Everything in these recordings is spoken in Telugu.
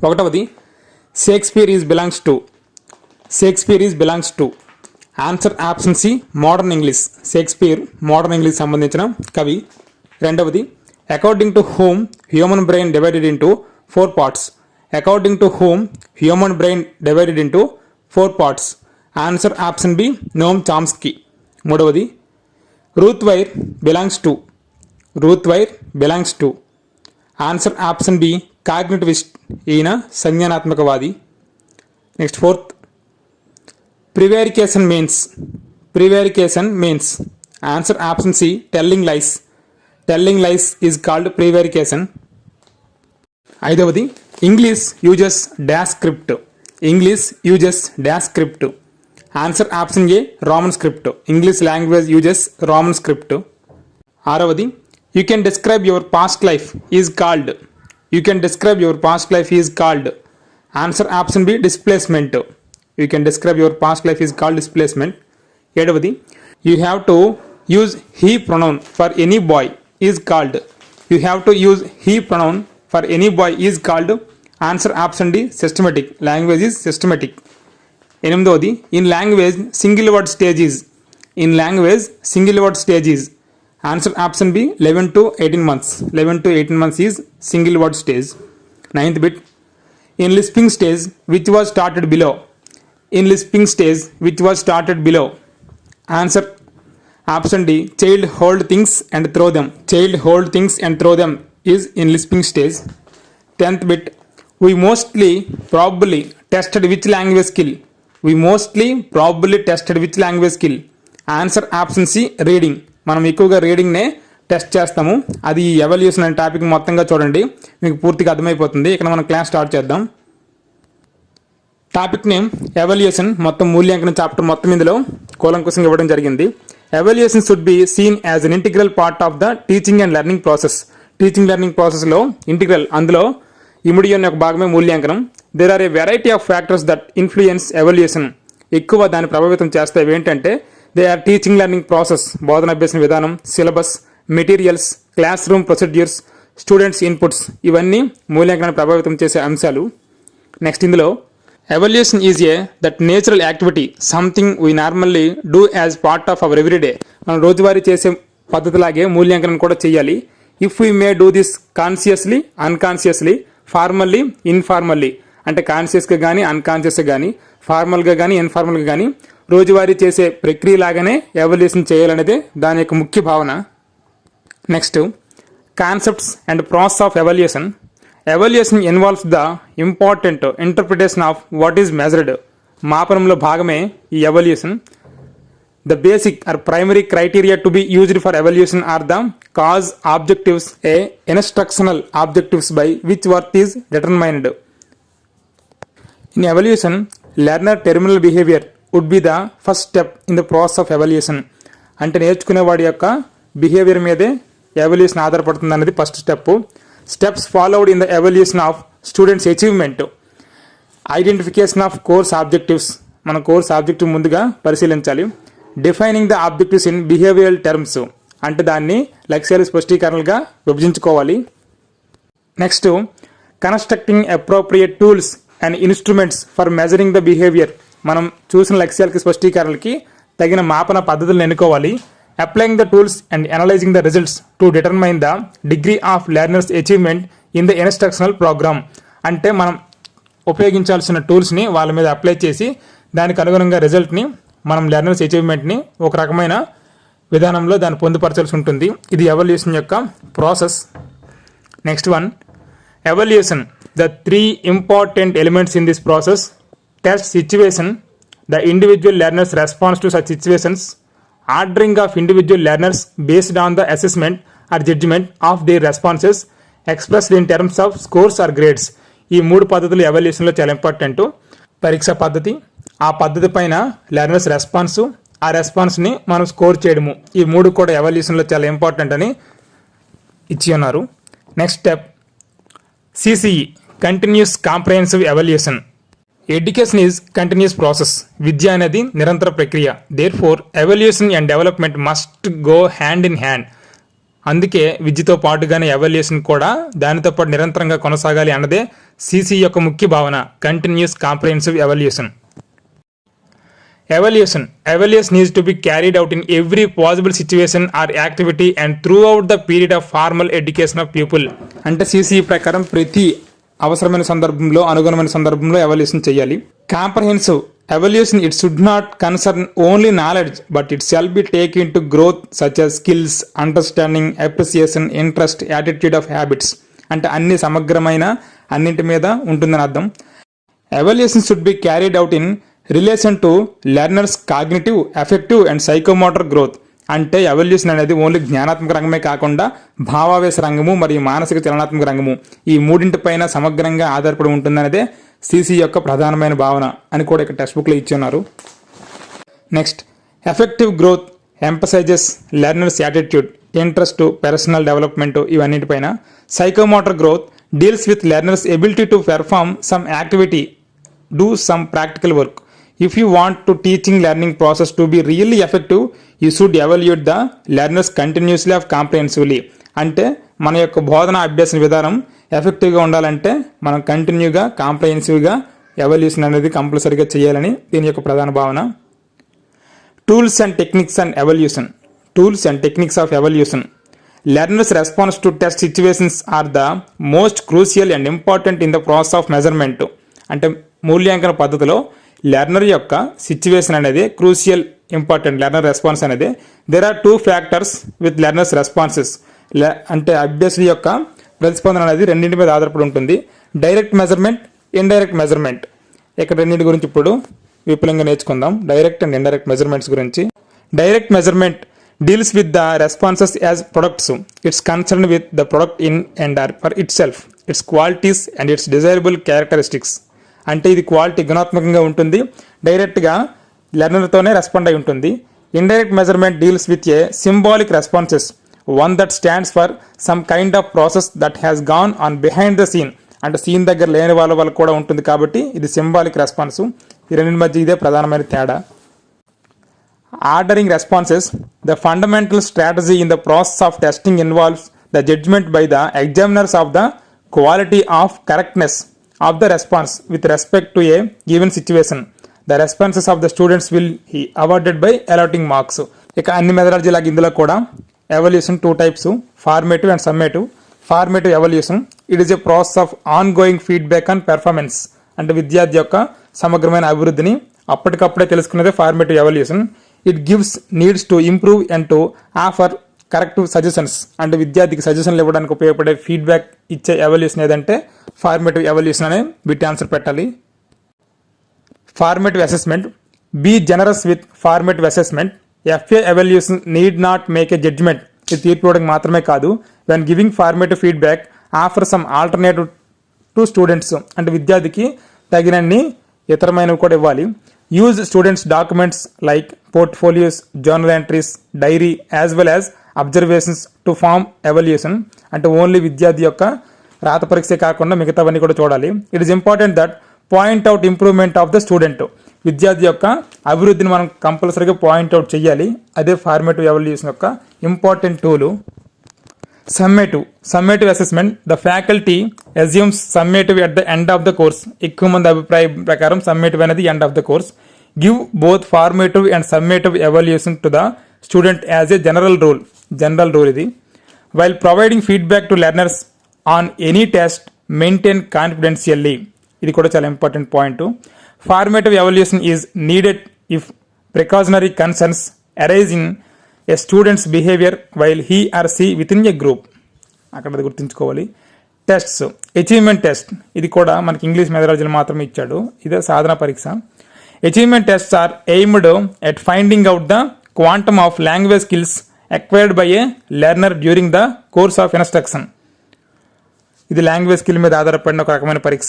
ఒకటవది Shakespeare is belongs to Shakespeare is belongs to answer option C modern English Shakespeare modern English సంబంధించిన కవి. రెండవది according to home human brain divided into four parts according to home human brain divided into four parts answer option B Noam Chomsky మూడవది Ruth Weir belongs to Ruth Weir belongs to answer option B cognitivist ఈయన సంజ్ఞానాత్మకవాది. Next fourth prevarication means prevarication means answer option C telling lies. Telling lies is called prevarication. ఐదవది English uses dash script. English uses dash script. Answer option A Roman script. English language uses Roman script. ఆరవది you can describe your past life is called you can describe your past life is called answer option B displacement you can describe your past life is called displacement ఏడవది you have to use he pronoun for any boy is called you have to use he pronoun for any boy is called answer option D systematic language is systematic ఎనిమిదవది in language single word stages in language single word stages Answer option B 11 to 18 months. 11 to 18 months is single word stage. Ninth bit in lisping stage which was started below. In lisping stage which was started below. Answer option D child hold things and throw them. Child hold things and throw them is in lisping stage. Tenth bit we mostly probably tested which language skill. We mostly probably tested which language skill. Answer option C reading. మనం ఎక్కువగా రీడింగ్నే టెస్ట్ చేస్తాము. అది ఎవల్యూషన్ అనే టాపిక్ మొత్తంగా చూడండి. మీకు పూర్తిగా అర్థమైపోతుంది. ఇక్కడ మనం క్లాస్ స్టార్ట్ చేద్దాం. టాపిక్ నేమ్ ఎవల్యూషన్ మొత్తం మూల్యాంకనం చాప్టర్ మొత్తం ఇందులో కూలంకుశంగా ఇవ్వడం జరిగింది. Evaluation should be seen as an integral part of the teaching and learning process teaching learning ప్రాసెస్లో ఇంటిగ్రల్ అందులో ఇమిడియన్ యొక్క భాగమే మూల్యాంకనం. There are a variety of factors that influence evaluation ఎక్కువ దాన్ని ప్రభావితం చేస్తాయి ఏంటంటే they are teaching learning process బోధన అభ్యసన విధానం syllabus materials class room procedures students inputs ఇవన్నీ మూల్యాంకనాన్ని ప్రభావితం చేసే అంశాలు. నెక్స్ట్ ఇందులో evaluation is a that natural activity something we normally do as part of our everyday మనం రోజువారీ చేసే పద్ధతిలాగే మూల్యాంకనం కూడా చేయాలి. If we may do this consciously unconsciously formally informally అంటే కాన్షియస్గా కానీ అన్కాన్షియస్గా కానీ ఫార్మల్గా కానీ ఇన్ఫార్మల్గా కానీ రోజువారీ చేసే ప్రక్రియ లాగానే ఎవల్యూషన్ చేయాలనేదే దాని యొక్క ముఖ్య భావన. Next concepts and process of evaluation evaluation involves the important interpretation of what is measured మాపనంలో భాగమే ఈ evaluation the basic or primary criteria to be used for evaluation or the cause objectives a instructional objectives by which worth is determined in evaluation learner terminal behaviour would be the first step in the process of evaluation అంటే నేర్చుకునేవాడి యొక్క బిహేవియర్ మీదే ఎవల్యూషన్ ఆధారపడుతుంది అనేది first step steps followed in the evaluation of students achievement identification of course objectives మన కోర్స్ ఆబ్జెక్టివ్ ముందుగా పరిశీలించాలి. Defining the objectives in behavioural terms అంటే దాన్ని లక్ష్యాలు స్పష్టీకరణలుగా విభజించుకోవాలి. Next constructing appropriate tools and instruments for measuring the behaviour మనం చూసిన లక్ష్యాలకి స్పష్టీకరణలకి తగిన మాపన పద్ధతులను ఎన్నుకోవాలి. Applying the tools and analysing the results to determine the degree of learners achievement in the instructional programme అంటే మనం ఉపయోగించాల్సిన టూల్స్ని వాళ్ళ మీద అప్లై చేసి దానికి అనుగుణంగా రిజల్ట్ని మనం లెర్నర్స్ అచీవ్మెంట్ని ఒక రకమైన విధానంలో దాన్ని పొందుపరచాల్సి ఉంటుంది. ఇది ఎవల్యూషన్ యొక్క process next one evaluation the three important elements in this process test situation the individual learners response to such situations ordering of individual learners based on the assessment or judgement of the responses expressed in terms of scores or grades ఈ మూడు పద్ధతులు ఎవల్యూషన్లో చాలా ఇంపార్టెంట్ పరీక్ష పద్ధతి ఆ పద్ధతి పైన లెర్నర్స్ రెస్పాన్సు ఆ రెస్పాన్స్ని మనం స్కోర్ చేయడము. ఈ మూడు కూడా ఎవల్యూషన్లో చాలా ఇంపార్టెంట్ అని ఇచ్చి ఉన్నారు. Next step CCE continuous comprehensive evaluation education is continuous process విద్య అనేది నిరంతర ప్రక్రియ therefore evaluation and development must go hand in hand అందుకే విద్యతో పాటుగానే ఎవల్యూషన్ కూడా దానితో పాటు నిరంతరంగా కొనసాగాలి అన్నదే సిసి యొక్క ముఖ్య భావన. Continuous comprehensive evaluation evaluation Evaluation to be carried out in every possible situation or activity and throughout the period of formal education of people అంటే సీసీ ప్రకారం ప్రతి అవసరమైన సందర్భంలో అనుగుణమైన సందర్భంలో ఎవల్యూషన్ చేయాలి. Comprehensive evaluation it should not concern only knowledge but it shall be take into growth such skills understanding appreciation interest attitude of habits అంటే అన్ని సమగ్రమైన అన్నింటి మీద ఉంటుందని అర్థం. Evaluation should be carried out in relation to learners cognitive effective and psychomotor growth అంటే ఎవల్యూషన్ అనేది ఓన్లీ జ్ఞానాత్మక రంగమే కాకుండా భావావేశ రంగము మరియు మానసిక చలనాత్మక రంగము. ఈ మూడింటిపైన సమగ్రంగా ఆధారపడి ఉంటుందనేదే సిసి యొక్క ప్రధానమైన భావన అని కూడా ఇక్కడ టెక్స్ట్ బుక్లో ఇచ్చున్నారు. Next effective growth emphasises learners attitude interest personal development ఇవన్నిటిపైన psychomotor growth deals with learners ability to perform some activity do some practical work if you want to teaching learning process to be really effective you should evaluate the learners continuously of comprehensively. అంటే మన యొక్క బోధన అభ్యాస విధానం ఎఫెక్టివ్గా ఉండాలంటే మనం కంటిన్యూగా కాంప్రహెన్సివ్గా ఎవల్యూషన్ అనేది కంపల్సరీగా చేయాలని దీని యొక్క ప్రధాన భావన. Tools and techniques and evaluation. Tools and techniques of evaluation. Learners response to test situations are the most crucial and important in the process of measurement. అంటే మూల్యాంకన పద్ధతిలో లెర్నర్ యొక్క సిచ్యువేషన్ అనేది క్రూషియల్ ఇంపార్టెంట్ లెర్నర్ రెస్పాన్స్ అనేది. There are two factors with learners responses అంటే అభ్యసుల యొక్క ప్రతిస్పందన అనేది రెండింటి మీద ఆధారపడి ఉంటుంది. డైరెక్ట్ మెజర్మెంట్ ఇండైరెక్ట్ మెజర్మెంట్ ఇక్కడ రెండింటి గురించి ఇప్పుడు విపులంగా నేర్చుకుందాం. డైరెక్ట్ అండ్ ఇండైరెక్ట్ మెజర్మెంట్స్ గురించి. Direct measurement deals with the responses as products it's concern with the product in and or for itself its qualities and its desirable characteristics అంటే ఇది క్వాలిటీ గుణాత్మకంగా ఉంటుంది. డైరెక్ట్గా లెర్నర్తోనే రెస్పాండ్ అయి ఉంటుంది. Indirect measurement deals with a symbolic responses one that stands for some kind of process that has gone on behind the scene. అంటే సీన్ దగ్గర లేని వాళ్ళ వాళ్ళకి కూడా ఉంటుంది కాబట్టి ఇది సింబాలిక్ రెస్పాన్స్. ఈ రెండింటి మధ్య ఇదే ప్రధానమైన తేడా. Ordering responses the fundamental strategy in the process of testing involves the judgement by the examiners of the quality of correctness. Of the response with respect to a given situation the responses of the students will he awarded by allotting marks ఇక అన్ని మెథడాలజీ లాగా ఇందులో కూడా evaluation two types formative and summative formative evaluation it is a process of ongoing feedback and performance అంటే విద్యార్థి యొక్క సమగ్రమైన అభివృద్ధిని అప్పటికప్పుడే తెలుసుకునేదే formative evaluation it gives needs to improve and to offer correct suggestions అంటే విద్యార్థికి సజెషన్లు ఇవ్వడానికి ఉపయోగపడే ఫీడ్బ్యాక్ ఇచ్చే ఎవల్యూషన్ ఏదంటే ఫార్మేటివ్ ఎవల్యూషన్ అనే వీటి ఆన్సర్ పెట్టాలి. Formative assessment be generous with formative assessment FA evaluation need not make a judgement ఇది తీర్పు ఇవ్వడానికి మాత్రమే కాదు. When giving formative feedback offer some alternative to students అంటే విద్యార్థికి తగినన్ని ఇతరమైనవి కూడా ఇవ్వాలి. Use students documents like portfolios journal entries diary as well as observations to form evaluation అంటే ఓన్లీ విద్యార్థి యొక్క రాత పరీక్ష కాకుండా మిగతావన్నీ కూడా చూడాలి. It is important that point out improvement of the student విద్యార్థి యొక్క అభివృద్ధిని మనం కంపల్సరీగా పాయింట్ అవుట్ చేయాలి అదే ఫార్మేటివ్ ఎవల్యూషన్ యొక్క important tool summative summative assessment the faculty assumes summative at the end of the course ఎక్కువ మంది అభిప్రాయం ప్రకారం సమ్మేటివ్ అనేది end of the course give both formative and summative evaluation to the student as a general rule general rule ఇది. While providing feedback to learners on any test maintain confidentially ఇది కూడా చాలా important point formative evaluation is needed if precautionary concerns arise in a students behaviour while he are see with in a group అక్కడ అది గుర్తుంచుకోవాలి. టెస్ట్స్ అచీవ్మెంట్ టెస్ట్ ఇది కూడా మనకి ఇంగ్లీష్ మెథడాలజీలో మాత్రమే ఇచ్చాడు. ఇదే సాధన పరీక్ష. Achievement tests are aimed at finding out the quantum of language skills acquired by a learner during the course of instruction ఇది లాంగ్వేజ్ స్కిల్ మీద ఆధారపడిన ఒక రకమైన పరీక్ష.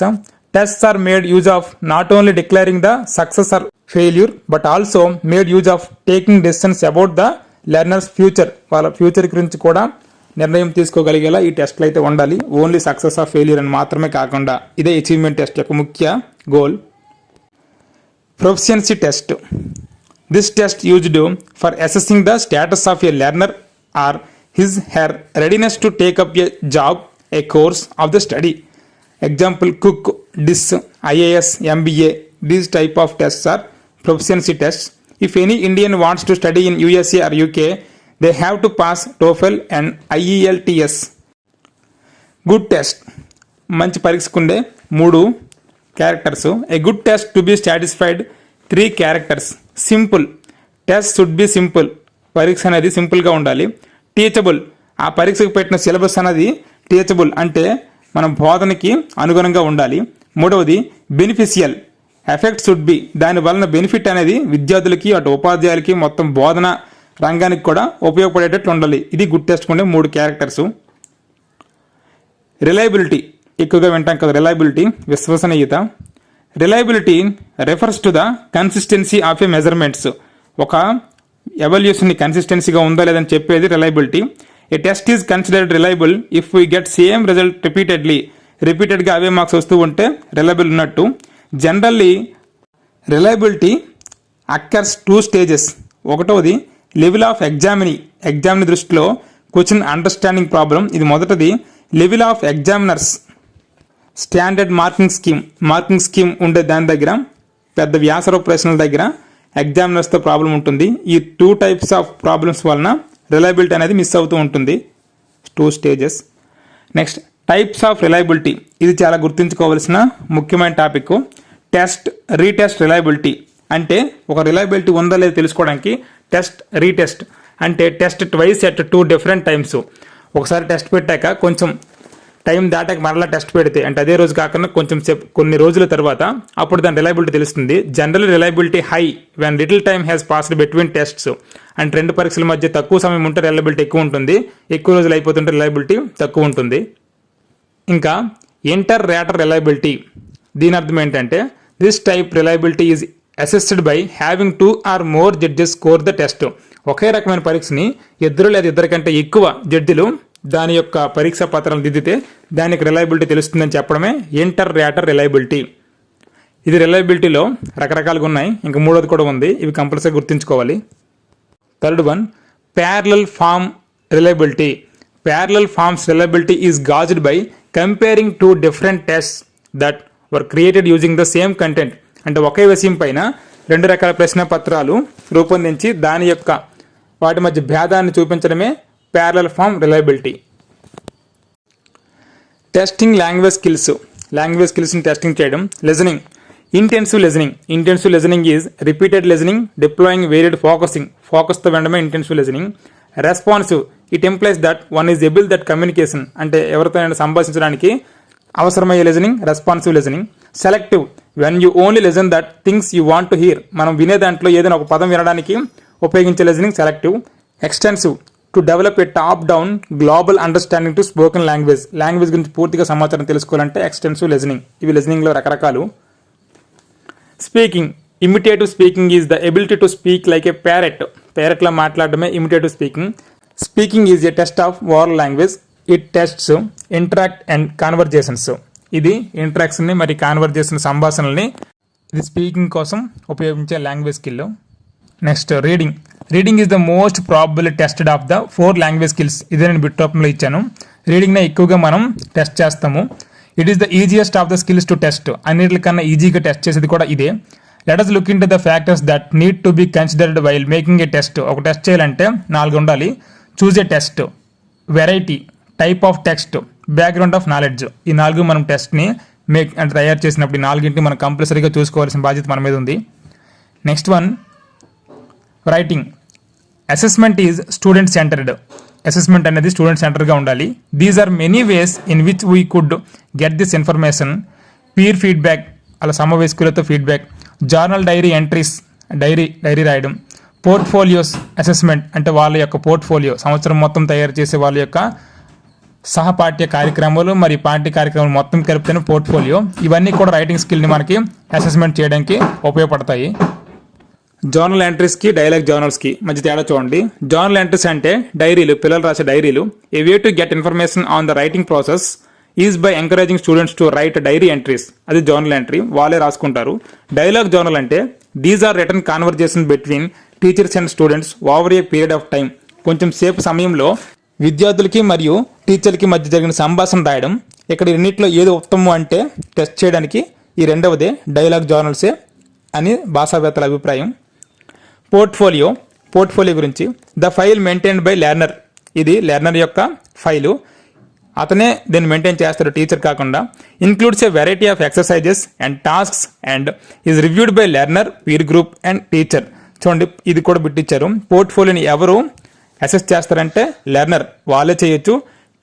Tests are made use of not only declaring the success or failure but also made use of taking decisions about the learners future వాళ్ళ ఫ్యూచర్ గురించి కూడా నిర్ణయం తీసుకోగలిగేలా ఈ టెస్ట్లు అయితే ఉండాలి. ఓన్లీ సక్సెస్ ఆఫ్ ఫెయిల్యూర్ అని మాత్రమే కాకుండా ఇదే అచీవ్మెంట్ టెస్ట్ యొక్క ముఖ్య goal proficiency test this test used for assessing the status of a learner or his her readiness to take up a job a course of the study example cook this IAS MBA these type of tests are proficiency test if any Indian wants to study in USA or UK they have to pass TOEFL and IELTS good test మంచి పరీక్షకుండే మూడు characters a good test to be satisfied three characters simple. Test should be simple. పరీక్ష అనేది సింపుల్గా ఉండాలి. టీచబుల్. ఆ పరీక్షకు పెట్టిన సిలబస్ అనేది టీచబుల్ అంటే మన బోధనకి అనుగుణంగా ఉండాలి. మూడవది బెనిఫిషియల్ ఎఫెక్ట్ షుడ్ బి. దాని వలన బెనిఫిట్ అనేది విద్యార్థులకి అటు ఉపాధ్యాయులకి మొత్తం బోధన రంగానికి కూడా ఉపయోగపడేటట్లు ఉండాలి. ఇది గుడ్ టెస్ట్ మూడు క్యారెక్టర్స్. రిలయబిలిటీ. ఎక్కువగా వింటాం కదా. రిలయబిలిటీ విశ్వసనీయత. Reliability refers to the consistency of a measurements ఒక ఎవల్యూషన్ కన్సిస్టెన్సీగా ఉందా లేదని చెప్పేది reliability a test is considered reliable if we get same result repeatedly రిపీటెడ్గా అవే మార్క్స్ వస్తూ ఉంటే రిలయబుల్ ఉన్నట్టు. Generally reliability occurs two stages ఒకటవది level of examinee examinee దృష్టిలో క్వశ్చన్ అండర్స్టాండింగ్ ప్రాబ్లం ఇది మొదటిది level of examiners standard marking scheme. Marking scheme ఉండే దాని దగ్గర పెద్ద వ్యాసరూప ప్రశ్నల దగ్గర ఎగ్జామినర్స్తో ప్రాబ్లం ఉంటుంది. ఈ టూ టైప్స్ ఆఫ్ ప్రాబ్లమ్స్ వలన రిలయబిలిటీ అనేది మిస్ అవుతూ ఉంటుంది. Two stages. Next types of reliability. ఇది చాలా గుర్తుంచుకోవాల్సిన ముఖ్యమైన టాపిక్. Test retest reliability. అంటే ఒక రిలయబిలిటీ ఉందా లేదో తెలుసుకోవడానికి టెస్ట్ రీటెస్ట్. అంటే test twice at two different times. ఒకసారి టెస్ట్ పెట్టాక కొంచెం టైం దాటాక మరలా టెస్ట్ పెడితే అంటే అదే రోజు కాకుండా కొంచెం సేపు కొన్ని రోజుల తర్వాత అప్పుడు దాని రిలయబిలిటీ తెలుస్తుంది. General reliability high when little time has passed between tests and రెండు పరీక్షల మధ్య తక్కువ సమయం ఉంటే రిలయబిలిటీ ఎక్కువ ఉంటుంది. ఎక్కువ రోజులు అయిపోతుంటే రిలయబిలిటీ తక్కువ ఉంటుంది. ఇంకా ఇంటర్ రేటర్ రిలయబిలిటీ దీని అర్థం ఏంటంటే this type reliability is assisted by having two or more judges score the test ఒకే రకమైన పరీక్షని ఇద్దరు లేదా ఇద్దరు కంటే ఎక్కువ జడ్జిలు దాని యొక్క పరీక్ష పత్రాలను దిద్దితే దానికి రిలయబిలిటీ తెలుస్తుందని చెప్పడమే ఇంటర్ రేటర్ రిలయబిలిటీ ఇది రిలయబిలిటీలో రకరకాలుగా ఉన్నాయి. ఇంకా మూడోది కూడా ఉంది. ఇవి కంపల్సరీ గుర్తుంచుకోవాలి. Third one parallel form reliability parallel forms reliability is gauged by comparing two different test that were created using the same content అంటే ఒకే విషయం పైన రెండు రకాల ప్రశ్న పత్రాలు రూపొందించి దాని యొక్క వాటి మధ్య భేదాన్ని చూపించడమే parallel form reliability testing language skills language స్కిల్స్ని టెస్టింగ్ చేయడం. Listening intensive listening intensive listening is repeated listening deploying varied focusing ఫోకస్తో వినడమే intensive listening responsive it employs that one is able that communication అంటే ఎవరితోనైనా సంభాషించడానికి అవసరమయ్యే listening responsive listening selective when you only listen that things you want to hear మనం వినే దాంట్లో ఏదైనా ఒక పదం వినడానికి ఉపయోగించే listening selective extensive to develop a top down global understanding to spoken language language గురించి పూర్తిగా సమాచారం తెలుసుకోవాలంటే ఎక్స్టెన్సివ్ లెజనింగ్ ఇవి లెజనింగ్లో రకరకాలు. Speaking imitative speaking is the ability to speak like a parrot ప్యారెట్లా మాట్లాడడమే imitative speaking speaking is a test of oral language it tests interact and conversations ఇది ఇంటరాక్షన్ని మరి కాన్వర్జేషన్ సంభాషణల్ని ఇది స్పీకింగ్ కోసం ఉపయోగించే language skill next reading reading is the most probable tested of the four language skills ఇదే నేను బిట్టోపంలో ఇచ్చాను. రీడింగ్నే ఎక్కువగా మనం టెస్ట్ చేస్తాము. It is the easiest of the skills to test అన్నిటికన్నా ఈజీగా టెస్ట్ చేసేది కూడా ఇదే. Let us look into the factors that need to be considered while making a test ఒక టెస్ట్ చేయాలంటే నాలుగు ఉండాలి. Choose a test variety type of text background of knowledge ఈ నాలుగు మనం టెస్ట్ని మేక్ అంటే తయారు చేసినప్పుడు ఈ నాలుగింటిని మనం కంపల్సరీగా చూసుకోవాల్సిన బాధ్యత మన మీద ఉంది. Next one writing assessment is student centred assessment అనేది స్టూడెంట్ సెంటర్గా ఉండాలి. These are many ways in which we could get this information peer feedback అలా సమవేశకులతో feedback journal diary entries diary diary రాయడం. పోర్ట్ఫోలియోస్ అసెస్మెంట్ అంటే వాళ్ళ యొక్క పోర్ట్ఫోలియో సంవత్సరం మొత్తం తయారు చేసే వాళ్ళ యొక్క సహపాఠ్య కార్యక్రమాలు మరి పాఠ్య కార్యక్రమాలు మొత్తం కలిపితేనే పోర్ట్ఫోలియో ఇవన్నీ కూడా రైటింగ్ స్కిల్ని మనకి అసెస్మెంట్ చేయడానికి ఉపయోగపడతాయి. జర్నల్ ఎంట్రీస్కి డైలాగ్ జర్నల్స్కి మధ్య తేడా చూడండి. జర్నల్ ఎంట్రీస్ అంటే డైరీలు పిల్లలు రాసే డైరీలు. A way to get information on the writing process is by encouraging students to write diary entries అది జర్నల్ ఎంట్రీ వాళ్ళే రాసుకుంటారు. డైలాగ్ జర్నల్ అంటే these are written conversation between teachers and students over a period of time కొంచెం సేపు సమయంలో విద్యార్థులకి మరియు టీచర్లకి మధ్య జరిగిన సంభాషణ రాయడం ఇక్కడ రెండింటిలో ఏది ఉత్తమం అంటే టెస్ట్ చేయడానికి ఈ రెండవదే డైలాగ్ జర్నల్సే అని భాషావేత్తల అభిప్రాయం. పోర్ట్ఫోలియో పోర్ట్ఫోలియో గురించి the file maintained by learner. ఇది లెర్నర్ యొక్క ఫైలు. అతనే దీన్ని మెయింటైన్ చేస్తాడు టీచర్ కాకుండా. Includes a variety of exercises and tasks and is reviewed by learner peer group and teacher చూడండి ఇది కూడా బిట్టిచ్చారు. పోర్ట్ఫోలియోని ఎవరు అసెస్ చేస్తారంటే లెర్నర్ వాళ్ళే చేయొచ్చు.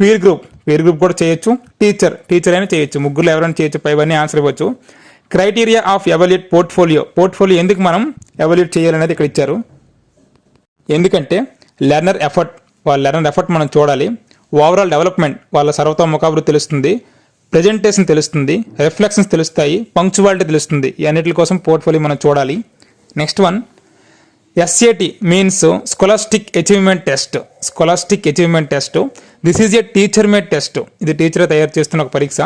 పీర్ గ్రూప్ పీర్ గ్రూప్ కూడా చేయొచ్చు. టీచర్ టీచర్ అయినా చేయొచ్చు. ముగ్గురు ఎవరైనా చేయొచ్చు. పైవన్నీ ఆన్సర్ ఇవ్వచ్చు. Criteria of evaluate portfolio. Portfolio ఎందుకు మనం ఎవల్యూట్ చేయాలనేది ఇక్కడ ఇచ్చారు? ఎందుకంటే లెర్నర్ ఎఫర్ట్ వాళ్ళ లెర్నర్ ఎఫర్ట్ మనం చూడాలి. ఓవరాల్ డెవలప్మెంట్ వాళ్ళ సర్వతోముఖాభివృద్ధి తెలుస్తుంది. ప్రజెంటేషన్ తెలుస్తుంది. రిఫ్లెక్షన్స్ తెలుస్తాయి. పంక్చువాలిటీ తెలుస్తుంది. ఈ అన్నిటి కోసం పోర్ట్ఫోలియో మనం చూడాలి. Next one SAT means scholastic achievement test scholastic achievement test this is a teacher made test ఇది టీచర్ తయారు చేస్తున్న ఒక పరీక్ష.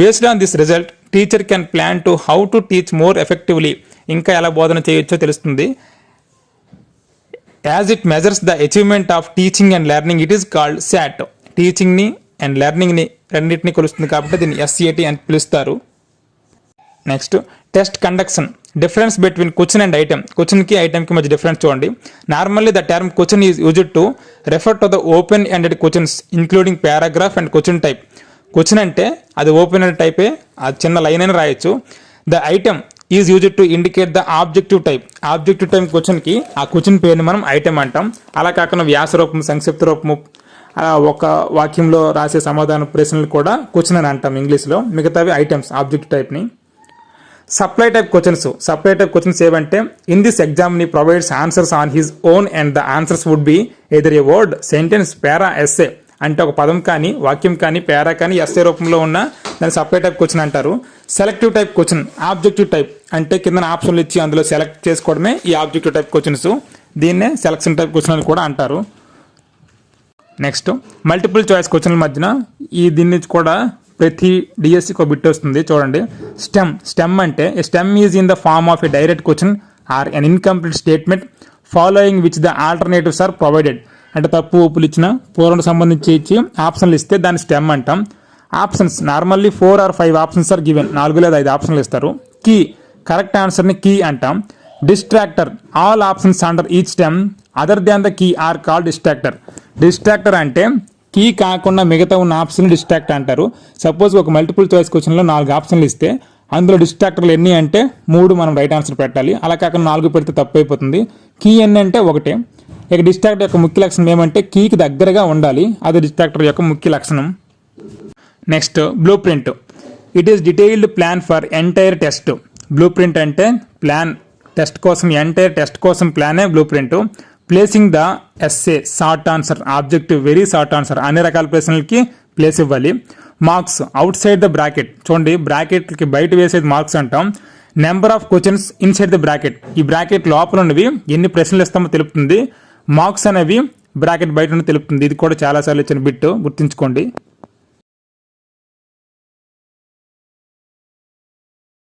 Based on this result teacher can plan to how to teach more effectively ఇంకా ఎలా బోధన చేయొచ్చో తెలుస్తుంది. As it measures the achievement of teaching and learning it is called SAT టీచింగ్ని and లెర్నింగ్ని రెండింటిని కొలుస్తుంది కాబట్టి దీన్ని ఎస్ఏటి అని పిలుస్తారు. Next test conduction difference between question and item క్వశ్చన్కి ఐటమ్కి మధ్య డిఫరెన్స్ చూడండి. Normally the term question is used to refer to the open ended questions including paragraph and question type question అంటే అది ఓపెన్ ఎండెడ్ టైపే ఆ చిన్న లైన్ అయినా రాయొచ్చు. The item is used to indicate the objective type objective type క్వశ్చన్కి ఆ క్వశ్చన్ పేరుని మనం ఐటమ్ అంటాం. అలా కాకుండా వ్యాస రూపం సంక్షిప్త రూపము ఒక వాక్యంలో రాసే సమాధాన ప్రశ్నలు కూడా క్వశ్చన్ అని అంటాం ఇంగ్లీష్లో. మిగతావి items object టైప్ని supply type questions supply type questions ఏవంటే in this examinee provides answers on his own and the answers would be either a word sentence para SA అంటే ఒక పదం కానీ వాక్యం కానీ పేరా కానీ ఎస్ఏ రూపంలో ఉన్న దాన్ని సప్లై టైప్ క్వశ్చన్ అంటారు. Selective type question objective type అంటే కింద ఆప్షన్లు ఇచ్చి అందులో సెలెక్ట్ చేసుకోవడమే ఈ ఆబ్జెక్టివ్ టైప్ క్వశ్చన్స్ దీన్నే సెలక్షన్ టైప్ క్వశ్చన్ అని కూడా అంటారు. నెక్స్ట్ మల్టిపుల్ చాయిస్ క్వశ్చన్ల మధ్యన ఈ దీన్ని కూడా ప్రతి డిఎస్సికి ఒక బిట్ వస్తుంది చూడండి. స్టెమ్ స్టెమ్ అంటే stem is in the form of a direct question or an incomplete statement following which the alternatives are provided అంటే తప్పు ఒప్పులు ఇచ్చిన పూర్వం సంబంధించి ఇచ్చి ఆప్షన్లు ఇస్తే దాన్ని స్టెమ్ అంటాం. Options normally four or five options are given నాలుగు లేదా ఐదు ఆప్షన్లు ఇస్తారు. కీ కరెక్ట్ ఆన్సర్ని కీ అంటాం. Distractor all options under each stem other than the key are call distractor distractor అంటే కీ కాకుండా మిగతా ఉన్న ఆప్షన్లు డిస్ట్రాక్ట్ అంటారు. సపోజ్ ఒక మల్టిపుల్ చాయిస్ క్వశ్చన్లో నాలుగు ఆప్షన్లు ఇస్తే అందులో డిస్ట్రాక్టర్లు ఎన్ని అంటే మూడు మనం రైట్ ఆన్సర్ పెట్టాలి. అలా కాకుండా నాలుగు పెడితే తప్పు అయిపోతుంది కీ ఎన్ని అంటే ఒకటే. ఇక డిస్ట్రాక్టర్ యొక్క ముఖ్య లక్షణం ఏమంటే కీకి దగ్గరగా ఉండాలి. అది డిస్ట్రాక్టర్ యొక్క ముఖ్య లక్షణం. Next blueprint. It is detailed plan for entire test blueprint అంటే ప్లాన్ టెస్ట్ కోసం ఎంటైర్ టెస్ట్ కోసం ప్లానే blueprint placing the SA short answer objective very short answer అన్ని రకాల ప్రశ్నలకి ప్లేస్ ఇవ్వాలి. Marks outside the bracket చూడండి బ్రాకెట్కి బయట వేసేది మార్క్స్ అంటాం. Number of questions inside the bracket ఈ బ్రాకెట్ లోపల ఉన్నవి ఎన్ని ప్రశ్నలు ఇస్తామో తెలుపుతుంది. మార్క్స్ అనేవి బ్రాకెట్ బయట ఉన్నవి తెలుపుతుంది. ఇది కూడా చాలాసార్లు ఇచ్చిన బిట్ గుర్తుంచుకోండి.